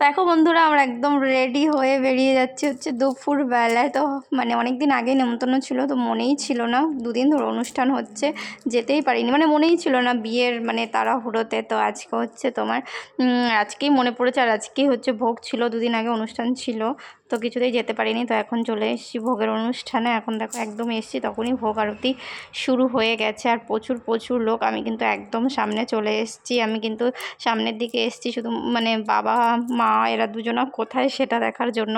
দেখো বন্ধুরা, আমরা একদম রেডি হয়ে বেরিয়ে যাচ্ছি হচ্ছে দুপুর বেলায় তো মানে অনেক দিন আগেই নেমন্তন্ন ছিল, তো মনেই ছিল না। দুদিন ধরে অনুষ্ঠান হচ্ছে, যেতেই পারিনি। মানে মনেই ছিল না বিয়ের মানে তাড়াহুড়োতে। তো আজকে হচ্ছে তোমার আজকেই মনে পড়েছে আর আজকেই হচ্ছে ভোগ ছিল, দুদিন আগে অনুষ্ঠান ছিল। তো কিছুতেই যেতে পারিনি, তো এখন চলে এসেছি ভোগের অনুষ্ঠানে। এখন দেখো একদম এসেছি, তখনই ভোগ আরতি শুরু হয়ে গেছে। আর প্রচুর প্রচুর লোক, আমি কিন্তু একদম সামনে চলে এসেছি। আমি কিন্তু সামনের দিকে এসেছি, শুধু মানে বাবা, মা এরা দুজনা কোথায় সেটা দেখার জন্য।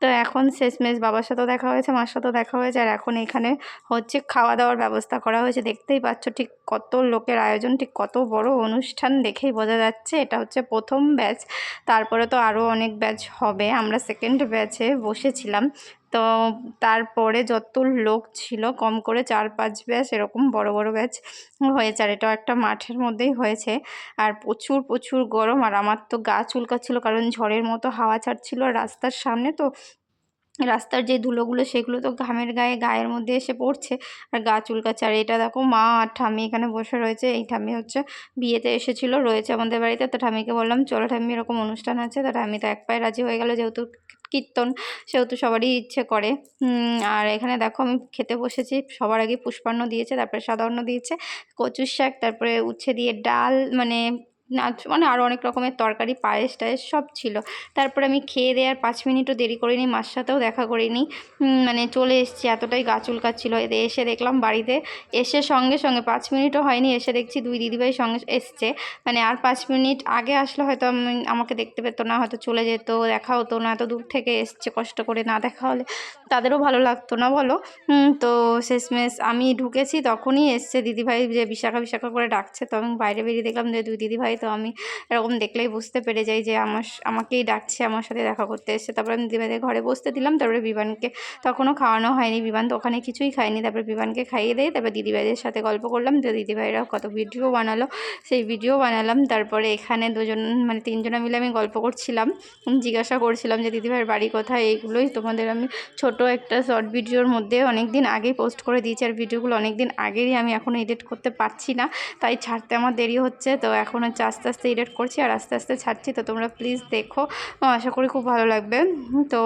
তো এখন শেষমেশ বাবার সাথেও দেখা হয়েছে, মার সাথেও দেখা হয়েছে। আর এখন এখানে হচ্ছে খাওয়া দাওয়ার ব্যবস্থা করা হয়েছে। দেখতেই পাচ্ছ ঠিক কত লোকের আয়োজন, ঠিক কত বড় অনুষ্ঠান দেখেই বোঝা যাচ্ছে। এটা হচ্ছে প্রথম ব্যাচ, তারপরে তো আরও অনেক ব্যাচ হবে। আমরা সেকেন্ড ব্যাচে বসেছিলাম। তো তারপরে যত লোক ছিল, কম করে চার পাঁচ ব্যাচ এরকম বড় বড় ব্যাচ হয়েছে। আর এটাও একটা মাঠের মধ্যেই হয়েছে। আর প্রচুর প্রচুর গরম। আর আমার তো গা চুলকাচ্ছিল, কারণ ঝড়ের মতো হাওয়া ছাড়ছিল। রাস্তার সামনে তো রাস্তার যে ধুলোগুলো, সেগুলো তো ঘামের গায়ে, গায়ের মধ্যে এসে পড়ছে। আর গা চুলকাচ্ছে। আর এটা দেখো, মা আর ঠাম্মি এখানে বসে রয়েছে। এই ঠাম্মি হচ্ছে বিয়েতে এসেছিল, রয়েছে আমাদের বাড়িতে। তো ঠাম্মিকে বললাম, চলো ঠাম্মি, এরকম অনুষ্ঠান আছে। তো ঠামি তো এক পায়ে রাজি হয়ে গেলো, যেহেতু কীর্তন, সেহেতু সবারই ইচ্ছে করে। আর এখানে দেখো, আমি খেতে বসেছি। সবার আগে পুষ্পান্ন দিয়েছে, তারপরে সাধারণ দিয়েছে, কচুর শাক, তারপরে উচ্ছে দিয়ে ডাল মানে নাচ মানে আরও অনেক রকমের তরকারি, পায়েস টায়েস সব ছিল। তারপরে আমি খেয়ে দেওয়ার পাঁচ মিনিটও দেরি করিনি, মার সাথেও দেখা করিনি। মানে চলে এসেছি, এতটাই গা চুলকাচ্ছিল। এতে এসে দেখলাম বাড়িতে এসে সঙ্গে সঙ্গে, পাঁচ মিনিটও হয়নি, এসে দেখছি দুই দিদিভাই সঙ্গে এসছে। মানে আর পাঁচ মিনিট আগে আসলে হয়তো আমি, আমাকে দেখতে পেতো না, হয়তো চলে যেত, দেখা হতো না, এত দূর থেকে এসছে কষ্ট করে না দেখা হলে। তাদেরও ভালো লাগতো না বলো। তো শেষমেশ আমি ঢুকেছি, তখনই এসছে দিদিভাই যে, বিশাখা বিশাখা করে ডাকছে। তো আমি বাইরে বেরিয়ে দেখলাম যে, দুই দিদিভাই তো আমি এরকম দেখলেই বুঝতে পেরে যাই যে আমার আমাকেই ডাকছে, আমার সাথে দেখা করতে এসছে। তারপরে আমি দিদিভাইদের ঘরে বসতে দিলাম, তারপরে বিমানকে তখনও খাওয়ানো হয়নি। বিমান তো ওখানে কিছুই খায়নি। তারপরে বিমানকে খাইয়ে দিয়ে তারপরে দিদিভাইদের সাথে গল্প করলাম। তো দিদিভাইরা কত ভিডিও বানালো, সেই ভিডিও বানালাম। তারপরে এখানে দুজন মানে তিনজনে মিলে আমি গল্প করছিলাম। জিজ্ঞাসা করছিলাম যে, দিদিভাইয়ের বাড়ি কোথায়? এইগুলোই তোমাদের আমি ছোট একটা শর্ট ভিডিওর মধ্যে অনেক দিন আগেই পোস্ট করে দিয়েছি। আর ভিডিওগুলো অনেক দিন আগেরই আমি এখনও এডিট করতে পারছি না। তাই ছাড়তে আমার দেরি হচ্ছে। তো এখন হচ্ছে আস্তে আস্তে এডিট করছি আর আস্তে আস্তে ছাড়ছি, তো তোমরা প্লিজ দেখো। আশা করি খুব ভালো লাগবে। তো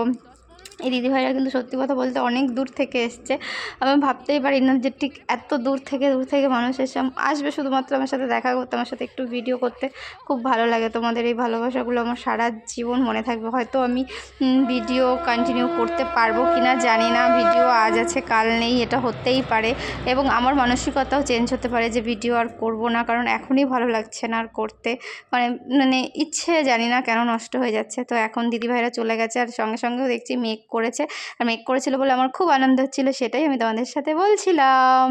এই দিদিভাইরা কিন্তু সত্যি কথা বলতে অনেক দূর থেকে এসছে। আমি ভাবতেই পারি না যে ঠিক এত দূর থেকে দূর থেকে মানুষ এসে আসবে শুধুমাত্র আমার সাথে দেখা করতে, আমার সাথে একটু ভিডিও করতে। খুব ভালো লাগে তোমাদের এই ভালোবাসাগুলো আমার সারা জীবন মনে থাকবে। হয়তো আমি ভিডিও কন্টিনিউ করতে পারব কি না জানি না। ভিডিও আজ আছে, কাল নেই, এটা হতেই পারে। এবং আমার মানসিকতাও চেঞ্জ হতে পারে যে ভিডিও আর করব না, কারণ এখনই ভালো লাগছে না আর করতে। মানে মানে ইচ্ছে জানি না কেন নষ্ট হয়ে যাচ্ছে। তো এখন দিদিভাইরা চলে গেছে আর সঙ্গে সঙ্গেও দেখছি মেক করেছে আর মেক করেছিল বলে আমার খুব আনন্দ হচ্ছিল সেটাই আমি তোমাদের সাথে বলছিলাম।